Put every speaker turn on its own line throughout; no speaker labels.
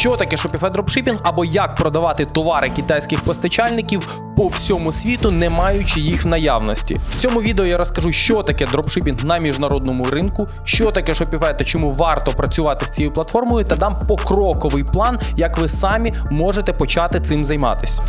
що таке Shopify Dropshipping або як продавати товари китайських постачальників по всьому світу, не маючи їх в наявності. В цьому відео я розкажу, що таке дропшипінг на міжнародному ринку, що таке Shopify та чому варто працювати з цією платформою, та дам покроковий план, як ви самі можете почати цим займатися.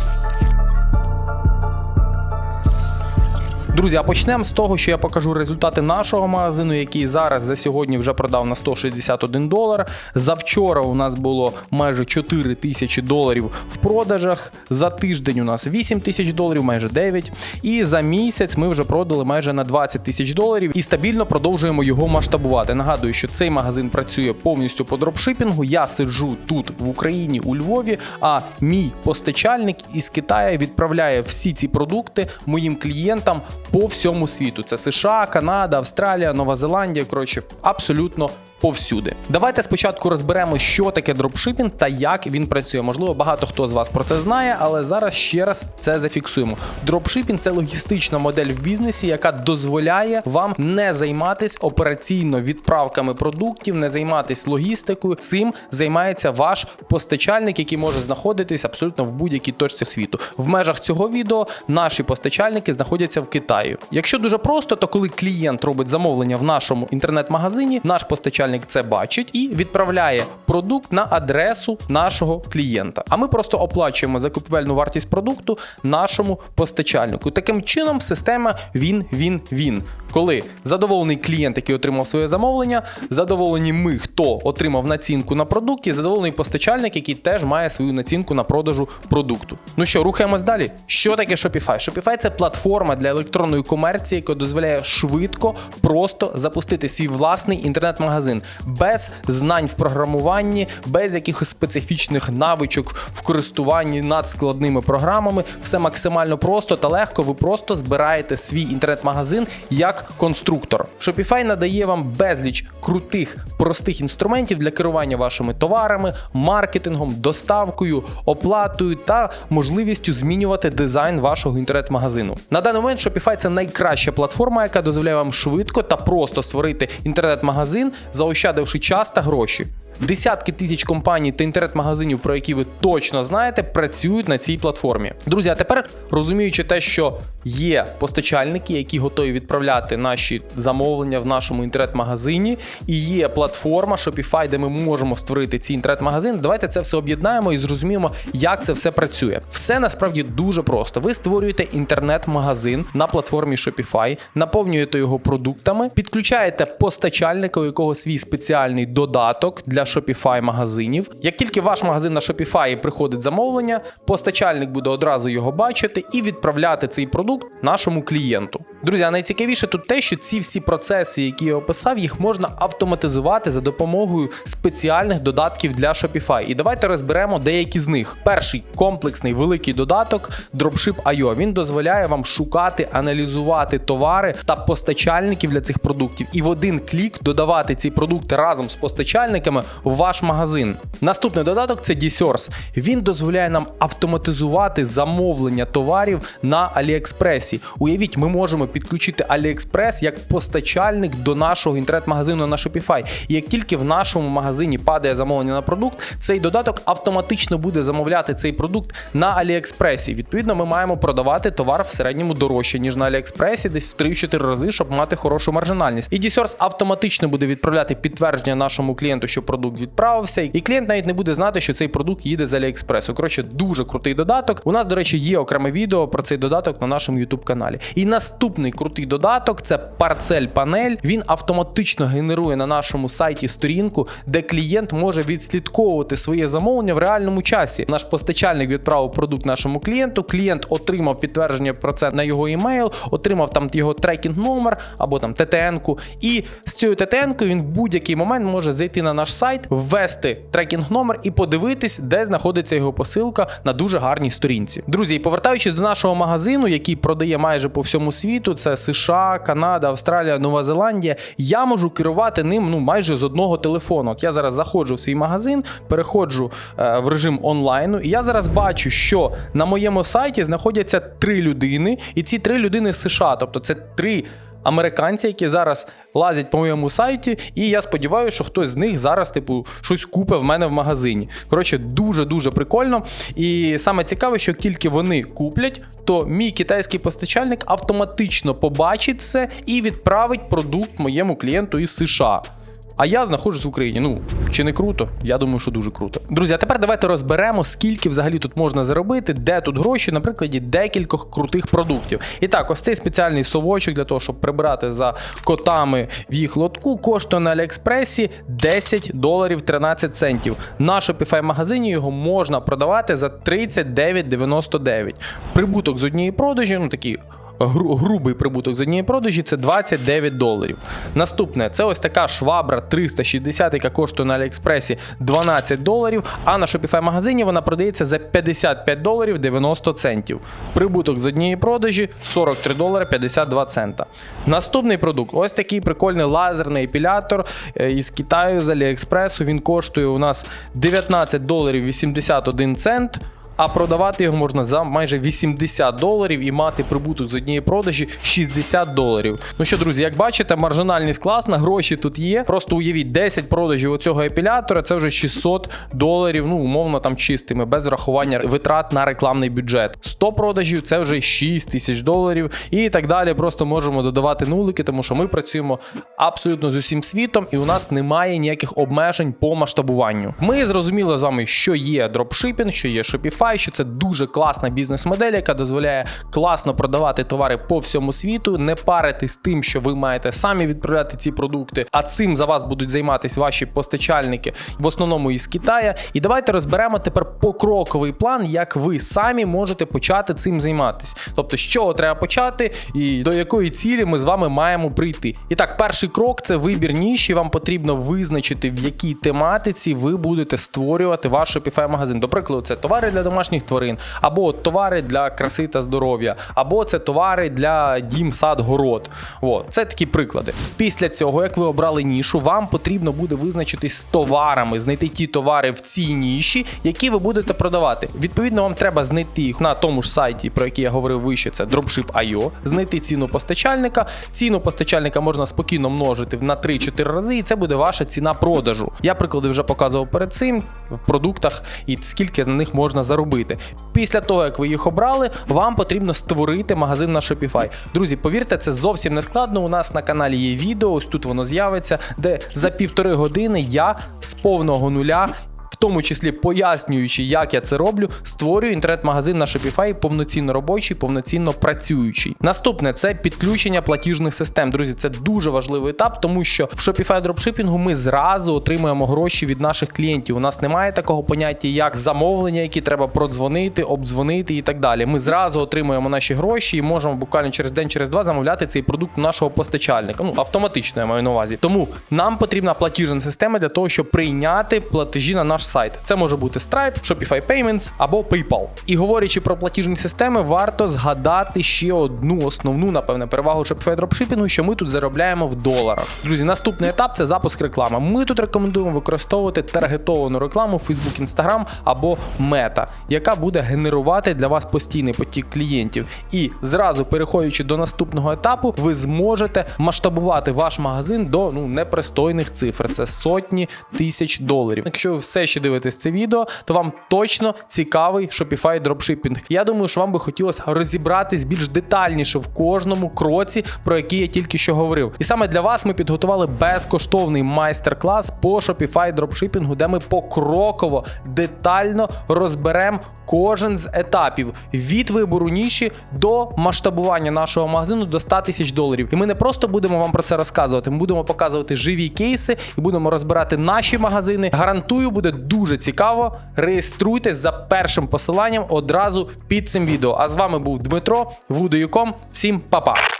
Друзі, а почнемо з того, що я покажу результати нашого магазину, який зараз за сьогодні вже продав на 161 долар. Завчора у нас було майже 4 тисячі доларів в продажах. За тиждень у нас 8 тисяч доларів, майже 9. І за місяць ми вже продали майже на 20 тисяч доларів і стабільно продовжуємо його масштабувати. Нагадую, що цей магазин працює повністю по дропшипінгу. Я сиджу тут в Україні у Львові. А мій постачальник із Китаю відправляє всі ці продукти моїм клієнтам по всьому світу. Це США, Канада, Австралія, Нова Зеландія. Коротше, абсолютно. Повсюди, давайте спочатку розберемо, що таке дропшипінг та як він працює. Можливо, багато хто з вас про це знає, але зараз ще раз це зафіксуємо. Дропшипінг це логістична модель в бізнесі, яка дозволяє вам не займатися операційно відправками продуктів, не займатися логістикою. Цим займається ваш постачальник, який може знаходитись абсолютно в будь-якій точці світу. В межах цього відео наші постачальники знаходяться в Китаї. Якщо дуже просто, то коли клієнт робить замовлення в нашому інтернет-магазині, наш постачальник це бачить і відправляє продукт на адресу нашого клієнта. А ми просто оплачуємо закупівельну вартість продукту нашому постачальнику. Таким чином, система він-він-він. Коли задоволений клієнт, який отримав своє замовлення, задоволені ми, хто отримав націнку на продукті, задоволений постачальник, який теж має свою націнку на продажу продукту. Ну що, рухаємось далі. Що таке Shopify? Shopify – це платформа для електронної комерції, яка дозволяє швидко, просто запустити свій власний інтернет-магазин без знань в програмуванні, без якихось специфічних навичок в користуванні надскладними програмами. Все максимально просто та легко. Ви просто збираєте свій інтернет-магазин як конструктор. Shopify надає вам безліч крутих, простих інструментів для керування вашими товарами, маркетингом, доставкою, оплатою та можливістю змінювати дизайн вашого інтернет-магазину. На даний момент Shopify це найкраща платформа, яка дозволяє вам швидко та просто створити інтернет-магазин, заощадивши час та гроші. Десятки тисяч компаній та інтернет-магазинів, про які ви точно знаєте, працюють на цій платформі. Друзі, а тепер розуміючи те, що є постачальники, які готові відправляти наші замовлення в нашому інтернет-магазині, і є платформа Shopify, де ми можемо створити ці інтернет-магазини. Давайте це все об'єднаємо і зрозуміємо, як це все працює. Все насправді дуже просто. Ви створюєте інтернет-магазин на платформі Shopify, наповнюєте його продуктами, підключаєте постачальника, у якого свій спеціальний додаток для Shopify магазинів. Як тільки ваш магазин на Shopify приходить замовлення, постачальник буде одразу його бачити і відправляти цей продукт нашому клієнту. Друзі, а найцікавіше тут те, що ці всі процеси, які я описав, їх можна автоматизувати за допомогою спеціальних додатків для Shopify. І давайте розберемо деякі з них. Перший комплексний великий додаток Dropship.io. Він дозволяє вам шукати, аналізувати товари та постачальників для цих продуктів, і в один клік додавати ці продукти разом з постачальниками в ваш магазин. Наступний додаток це DSource. Він дозволяє нам автоматизувати замовлення товарів на Аліекспресі. Уявіть, ми можемо підключити AliExpress як постачальник до нашого інтернет-магазину на Shopify. І як тільки в нашому магазині падає замовлення на продукт, цей додаток автоматично буде замовляти цей продукт на AliExpress. Відповідно, ми маємо продавати товар в середньому дорожче, ніж на AliExpress, десь в 3-4 рази, щоб мати хорошу маржинальність. І DSource автоматично буде відправляти підтвердження нашому клієнту, що продукт відправився, і клієнт навіть не буде знати, що цей продукт їде з AliExpress. Коротше, дуже крутий додаток. У нас, до речі, є окреме відео про цей додаток на нашому YouTube каналі. І наступний крутий додаток це парцель панель. Він автоматично генерує на нашому сайті сторінку, де клієнт може відслідковувати своє замовлення в реальному часі. Наш постачальник відправив продукт нашому клієнту. Клієнт отримав підтвердження про це на його емейл, отримав там його трекінг номер або там ТТН-ку. І з цією ТТН-кою він в будь-який момент може зайти на наш сайт, ввести трекінг номер і подивитись, де знаходиться його посилка на дуже гарній сторінці. Друзі, і повертаючись до нашого магазину, який продає майже по всьому світу, це США, Канада, Австралія, Нова Зеландія. Я можу керувати ним ну майже з одного телефону. От я зараз заходжу в свій магазин, переходжу е, в режим онлайну, і я зараз бачу, що на моєму сайті знаходяться три людини, і ці три людини з США, тобто це три американці, які зараз лазять по моєму сайті, і я сподіваюся, що хтось з них зараз, типу, щось купить в мене в магазині. Коротше, дуже дуже прикольно. І саме цікаве, що тільки вони куплять, то мій китайський постачальник автоматично побачить це і відправить продукт моєму клієнту із США. А я знаходжусь в Україні. Ну чи не круто? Я думаю, що дуже круто. Друзі, а тепер давайте розберемо, скільки взагалі тут можна заробити, де тут гроші, на прикладі декількох крутих продуктів. І так, ось цей спеціальний совочок для того, щоб прибирати за котами в їх лотку, коштує на Аліекспресі 10 доларів 13 центів. На Shopify магазині його можна продавати за 39,99. Прибуток з однієї продажі, ну такий грубий прибуток з однієї продажі це 29 доларів. Наступне це ось така швабра 360, яка коштує на Аліекспресі 12 доларів, а на Shopify магазині вона продається за 55 доларів 90 центів. Прибуток з однієї продажі 43 долари 52 цента. Наступний продукт ось такий прикольний лазерний епілятор е, із Китаю з Аліекспресу. Він коштує у нас 19 доларів 81 цент. А продавати його можна за майже 80 доларів і мати прибуток з однієї продажі 60 доларів. Ну що, друзі, як бачите, маржинальність класна, гроші тут є. Просто уявіть 10 продажів оцього епілятора, це вже 600 доларів, ну умовно там чистими, без врахування витрат на рекламний бюджет. 100 продажів це вже 6 тисяч доларів і так далі. Просто можемо додавати нулики, тому що ми працюємо абсолютно з усім світом, і у нас немає ніяких обмежень по масштабуванню. Ми зрозуміли з вами, що є дропшипінг, що є Shopify, що це дуже класна бізнес-модель, яка дозволяє класно продавати товари по всьому світу, не паритись тим, що ви маєте самі відправляти ці продукти, а цим за вас будуть займатися ваші постачальники, в основному із Китая. І давайте розберемо тепер покроковий план, як ви самі можете почати цим займатися. Тобто, з чого треба почати і до якої цілі ми з вами маємо прийти. І так, перший крок це вибір ніші. Вам потрібно визначити, в якій тематиці ви будете створювати ваш Shopify магазин. До прикладу, це товари для домашніх тварин, або товари для краси та здоров'я, або це товари для дім, сад, город. От, це такі приклади. Після цього, як ви обрали нішу, вам потрібно буде визначитись з товарами, знайти ті товари в цій ніші, які ви будете продавати. Відповідно, вам треба знайти їх на тому ж сайті, про який я говорив вище, це Dropship.io, знайти ціну постачальника. Ціну постачальника можна спокійно множити на 3-4 рази, і це буде ваша ціна продажу. Я приклади вже показував перед цим в продуктах і скільки на них можна заробити. Після того, як ви їх обрали, вам потрібно створити магазин на Shopify. Друзі, повірте, це зовсім не складно. У нас на каналі є відео, ось тут воно з'явиться, де за півтори години я з повного нуля. Тому числі пояснюючи, як я це роблю, створюю інтернет-магазин на Shopify повноцінно робочий, повноцінно працюючий. Наступне це підключення платіжних систем. Друзі, це дуже важливий етап, тому що в Shopify дропшипінгу ми зразу отримуємо гроші від наших клієнтів. У нас немає такого поняття, як замовлення, які треба продзвонити, обдзвонити і так далі. Ми зразу отримуємо наші гроші і можемо буквально через день, через два замовляти цей продукт нашого постачальника. Ну автоматично я маю на увазі. Тому нам потрібна платіжна система для того, щоб прийняти платежі на наш сайт. Це може бути Stripe, Shopify Payments або PayPal. І говорячи про платіжні системи, варто згадати ще одну основну, напевне, перевагу Shopify дропшипінгу, що ми тут заробляємо в доларах. Друзі, наступний етап це запуск реклами. Ми тут рекомендуємо використовувати таргетовану рекламу Facebook, Instagram або Meta, яка буде генерувати для вас постійний потік клієнтів. І зразу переходячи до наступного етапу, ви зможете масштабувати ваш магазин до ну непристойних цифр. Це сотні тисяч доларів. Якщо ви все ще дивитесь це відео, то вам точно цікавий Shopify дропшипінг. Я думаю, що вам би хотілося розібратись більш детальніше в кожному кроці, про який я тільки що говорив. І саме для вас ми підготували безкоштовний майстер-клас по Shopify дропшипінгу, де ми покроково детально розберемо кожен з етапів від вибору ніші до масштабування нашого магазину до 100 тисяч доларів. І ми не просто будемо вам про це розказувати, ми будемо показувати живі кейси і будемо розбирати наші магазини. Гарантую, буде дуже цікаво. Реєструйтесь за першим посиланням одразу під цим відео. А з вами був Дмитро, Вудою.ком. Всім па-па!